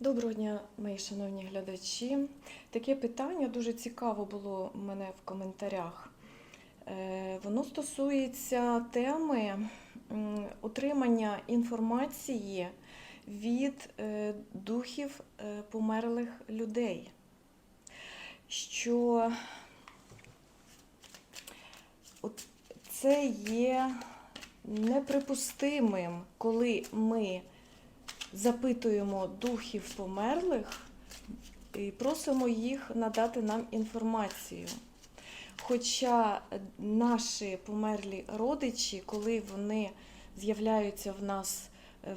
Доброго дня, мої шановні глядачі. Таке питання дуже цікаво було в мене в коментарях. Е, Воно стосується теми отримання інформації від е, духів е, померлих людей. Що це є неприпустимим, коли ми запитуємо духів померлих і просимо їх надати нам інформацію. Хоча наші померлі родичі, коли вони з'являються в нас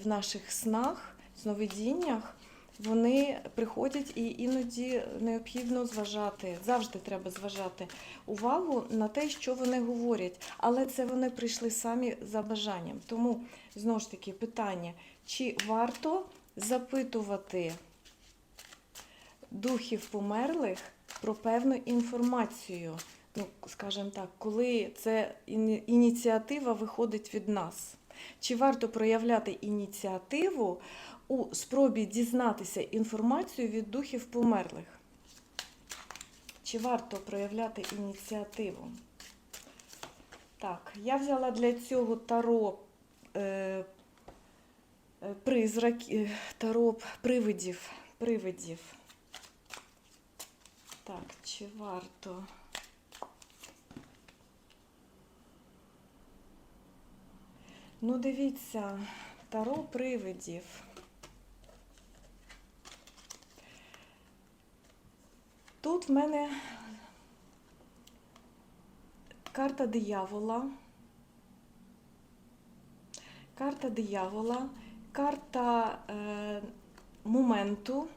в наших снах, сновидіннях, вони приходять і іноді необхідно зважати, завжди треба зважати увагу на те, що вони говорять. Але це вони прийшли самі за бажанням. Тому знову ж таки питання, чи варто запитувати духів померлих про певну інформацію? Ну, скажімо так, коли це ініціатива виходить від нас. Чи варто проявляти ініціативу у спробі дізнатися інформацію від духів померлих? Чи варто проявляти ініціативу? Так, я взяла для цього таро е, е, призрак, е, таро привидів. привидів. Так, чи варто? Ну, дивіться, таро привидів. В мене карта диявола. Карта диявола, карта е, моменту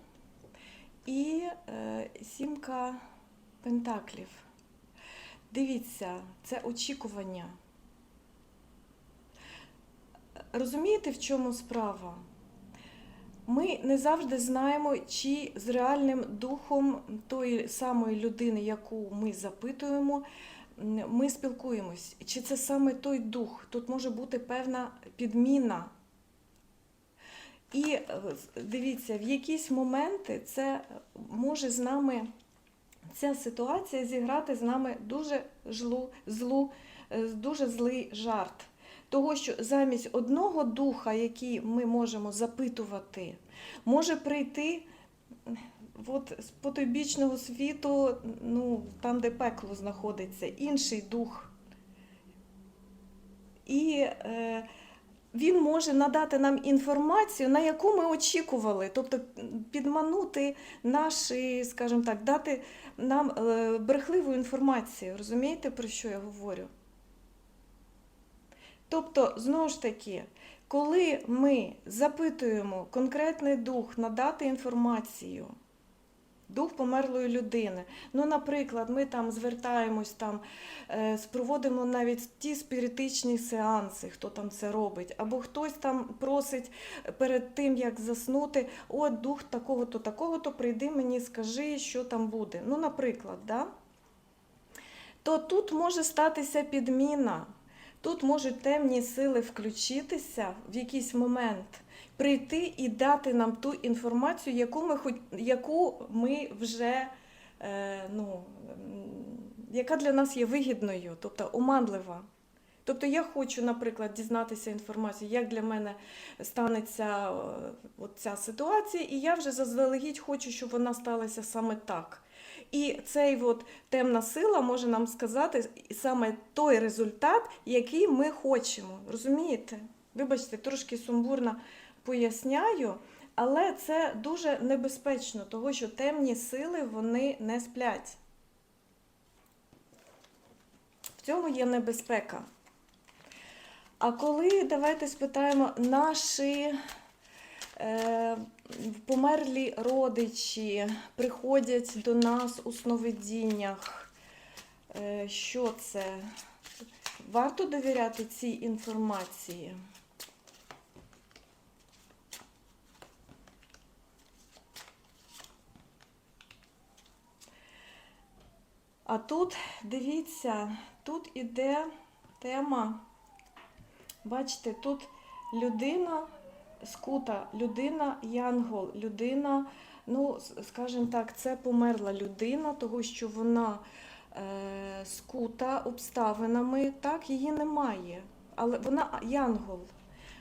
і е, сімка пентаклів. Дивіться, це очікування. Розумієте, в чому справа? Ми не завжди знаємо, чи з реальним духом тої самої людини, яку ми запитуємо, ми спілкуємось. Чи це саме той дух? Тут може бути певна підміна. І е, дивіться, в якісь моменти це може з нами ця ситуація зіграти з нами дуже злу, е, дуже злий жарт. Того, що замість одного духа, який ми можемо запитувати, може прийти от, з потойбічного світу, ну, там, де пекло знаходиться, інший дух. І е, він може надати нам інформацію, на яку ми очікували, тобто підманути наші, скажімо так, дати нам е, брехливу інформацію. Розумієте, про що я говорю? Тобто, знову ж таки, коли ми запитуємо конкретний дух надати інформацію, дух померлої людини, ну, наприклад, ми там звертаємось, там, е, проводимо навіть ті спіритичні сеанси, хто там це робить, або хтось там просить перед тим, як заснути, о, дух такого-то, такого-то, прийди мені, скажи, що там буде. Ну, наприклад, да? то тут може статися підміна. Тут можуть темні сили включитися в якийсь момент, прийти і дати нам ту інформацію, яку ми, хоч- яку ми вже, е, ну, яка для нас є вигідною, тобто оманлива. Тобто я хочу, наприклад, дізнатися інформацію, як для мене станеться е, ця ситуація, і я вже заздалегідь хочу, щоб вона сталася саме так. І цей от темна сила може нам сказати саме той результат, який ми хочемо. Розумієте? Вибачте, трошки сумбурно поясняю, але це дуже небезпечно, тому що темні сили вони не сплять. В цьому є небезпека. А коли давайте спитаємо наші е, померлі родичі приходять до нас у сновидіннях, е, що це? Варто довіряти цій інформації? А тут, дивіться, тут іде тема. Бачите, тут людина скута людина, янгол, людина, ну, скажімо так, це померла людина, того що вона е, скута обставинами, так, її немає. Але вона янгол.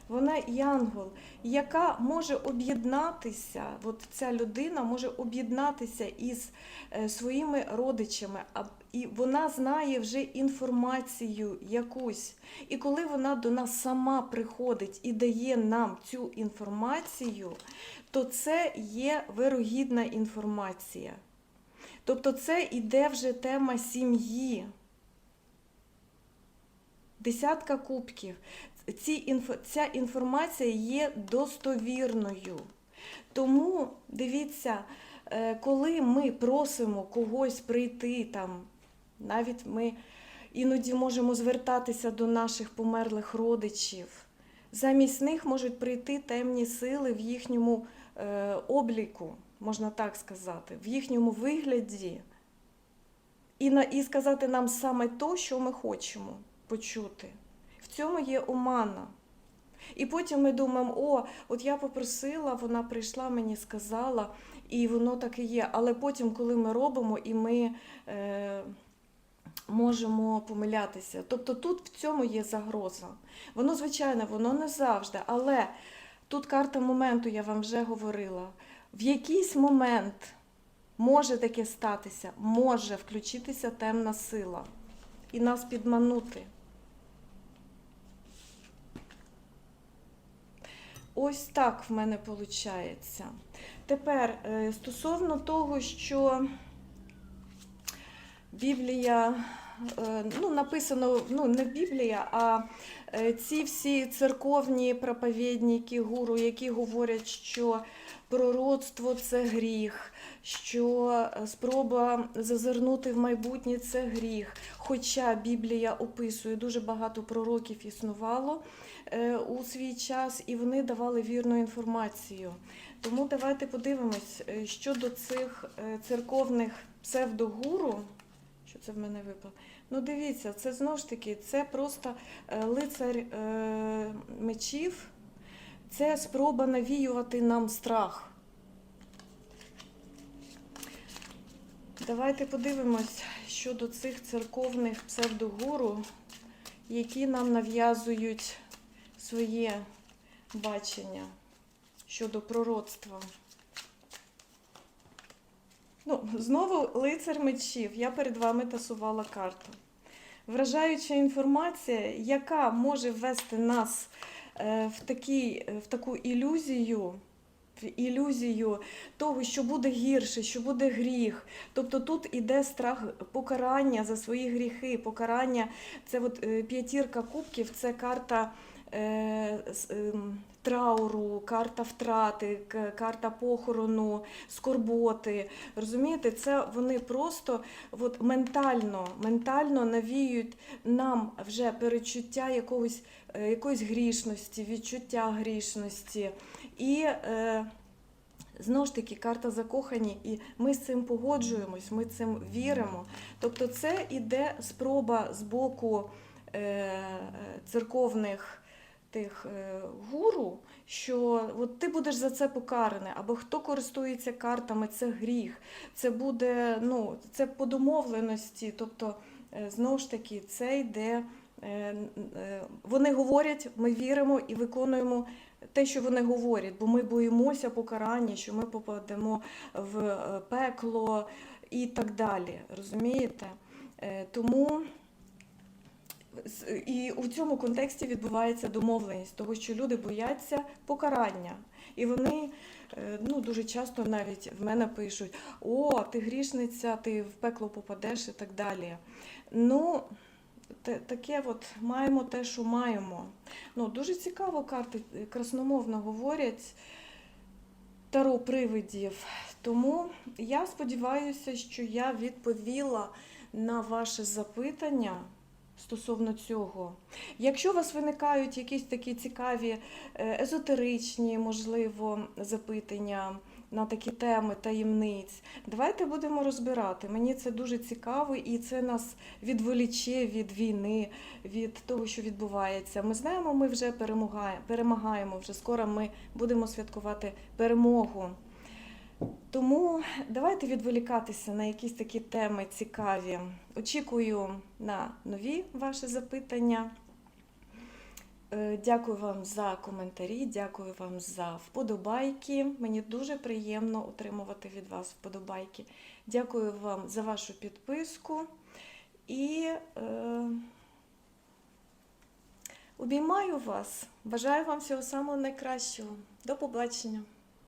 Вона янгол, яка може об'єднатися, от ця людина може об'єднатися із е, своїми родичами, і вона знає вже інформацію якусь. І коли вона до нас сама приходить і дає нам цю інформацію, то це є вирогідна інформація. Тобто це іде вже тема сім'ї. Десятка кубків. Ці ця інформація є достовірною. Тому дивіться, е, коли ми просимо когось прийти там, навіть ми іноді можемо звертатися до наших померлих родичів. Замість них можуть прийти темні сили в їхньому е, обліку, можна так сказати, в їхньому вигляді, і, на, і сказати нам саме то, що ми хочемо почути. В цьому є омана. І потім ми думаємо, о, от я попросила, вона прийшла, мені сказала, і воно так і є. Але потім, коли ми робимо, і ми е, можемо помилятися. Тобто тут в цьому є загроза. Воно, звичайно, воно не завжди, але тут карта моменту, я вам вже говорила. В якийсь момент може таке статися, може включитися темна сила і нас підманути. Ось так в мене виходить. Тепер е, стосовно того, що Біблія, е, ну, написано, ну, не Біблія, а е, ці всі церковні проповідники, гуру, які говорять, що пророцтво це гріх, що спроба зазирнути в майбутнє це гріх. Хоча Біблія описує дуже багато пророків існувало у свій час, і вони давали вірну інформацію. Тому давайте подивимось е, щодо цих е, церковних псевдогуру. Що це в мене випало? Ну, дивіться, це знову ж таки, це просто е, лицар е, мечів, це спроба навіювати нам страх. Давайте подивимось щодо цих церковних псевдогуру, які нам нав'язують своє бачення щодо пророцтва. Ну, знову лицар мечів. Я перед вами тасувала карту. Вражаюча інформація, яка може ввести нас е, в, такий, в таку ілюзію, в ілюзію того, що буде гірше, що буде гріх. Тобто тут іде страх покарання за свої гріхи, покарання. Це от е, п'ятірка кубків, це карта е, трауру, карта втрати, карта похорону, скорботи. Розумієте, це вони просто от, ментально, ментально навіюють нам вже перечуття якогось, е, якоїсь грішності, відчуття грішності. І е, знову ж таки карта закохані, і ми з цим погоджуємось, ми цим віримо. Тобто це іде спроба з боку е, церковних тих е, гуру, що от ти будеш за це покараний, або хто користується картами, це гріх. Це буде, ну, це по домовленості. Тобто, е, знову ж таки, це йде. е, Вони говорять, ми віримо і виконуємо те, що вони говорять, бо ми боїмося покарання, що ми попадемо в пекло і так далі. Розумієте? Тому і у цьому контексті відбувається домовленість, того, що люди бояться покарання. І вони е, ну, дуже часто навіть в мене пишуть: О, ти грішниця, ти в пекло попадеш і так далі. Ну, таке от маємо те, що маємо. Ну, дуже цікаво карти красномовно говорять таро привидів. Тому я сподіваюся, що я відповіла на ваше запитання стосовно цього. Якщо у вас виникають якісь такі цікаві е, езотеричні, можливо, запитання, на такі теми таємниць. Давайте будемо розбирати. Мені це дуже цікаво, і це нас відволіче від війни, від того, що відбувається. Ми знаємо, ми вже перемагаємо, перемагаємо. Вже скоро ми будемо святкувати перемогу. Тому давайте відволікатися на якісь такі теми цікаві. Очікую на нові ваші запитання. Е, Дякую вам за коментарі, дякую вам за вподобайки. Мені дуже приємно отримувати від вас вподобайки. Дякую вам за вашу підписку і е, обіймаю вас. Бажаю вам всього самого найкращого. До побачення!